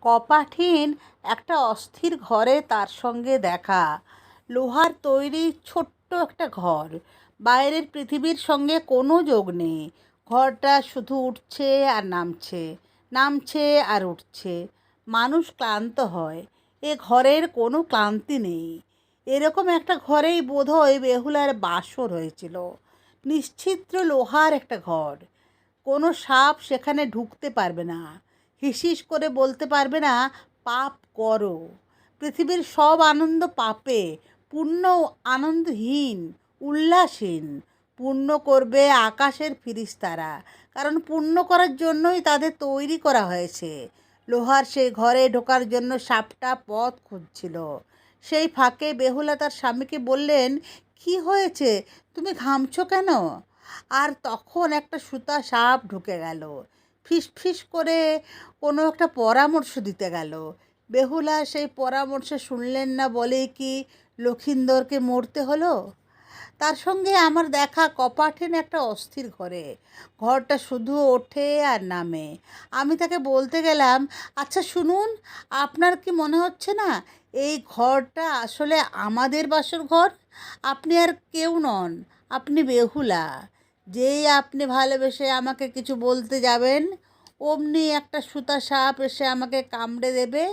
কপাঠিন একটা অস্থির ঘরে তার সঙ্গে দেখা। লোহার তৈরি ছোট্ট একটা ঘর। বাইরের পৃথিবীর সঙ্গে কোনো যোগ নেই। ঘরটা শুধু উঠছে আর নামছে নামছে আর উঠছে। মানুষ ক্লান্ত হয়। এ ঘরের কোনো ক্লান্তি নেই। এরকম একটা ঘরেই বোধহয় বেহুলার বাসর হয়েছিল। নিশ্চিত্র লোহার একটা ঘর। কোনো সাপ সেখানে ঢুকতে পারবে না। হিসিস করে বলতে পারবে না, পাপ করো। পৃথিবীর সব আনন্দ পাপে, পূর্ণ আনন্দহীন, উল্লাসহীন। পূর্ণ করবে আকাশের ফিরিস্তারা, কারণ পূর্ণ করার জন্যই তাদের তৈরি করা হয়েছে। লোহার সেই ঘরে ঢোকার জন্য সাপটা পথ খুঁজছিল। সেই ফাঁকে বেহুলা তার স্বামীকে বললেন, কি হয়েছে? তুমি ঘামছো কেন? আর তখন একটা সুতা সাপ ঢুকে গেল। ফিস ফিস করে কোনো একটা পরামর্শ দিতে গেল। বেহুলা সেই পরামর্শ শুনলেন না বলেই কি লক্ষিন্দরকে মরতে হলো? তার সঙ্গে আমার দেখা কপাঠেন একটা অস্থির ঘরে। ঘরটা শুধু ওঠে আর নামে। আমি তাকে বলতে গেলাম আচ্ছা শুনুন, আপনার কি মনে হচ্ছে না এই ঘরটা আসলে আমাদের বাসর ঘর? আপনি আর কেউ নন, আপনি বেহুলা। যেই আপনি ভালোবেসে আমাকে কিছু বলতে যাবেন, অমনি একটা সুতা সাপ এসে আমাকে কামড়ে দেবে।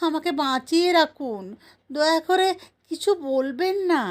আমাকে বাঁচিয়ে রাখুন। দয়া করে কিছু বলবেন না।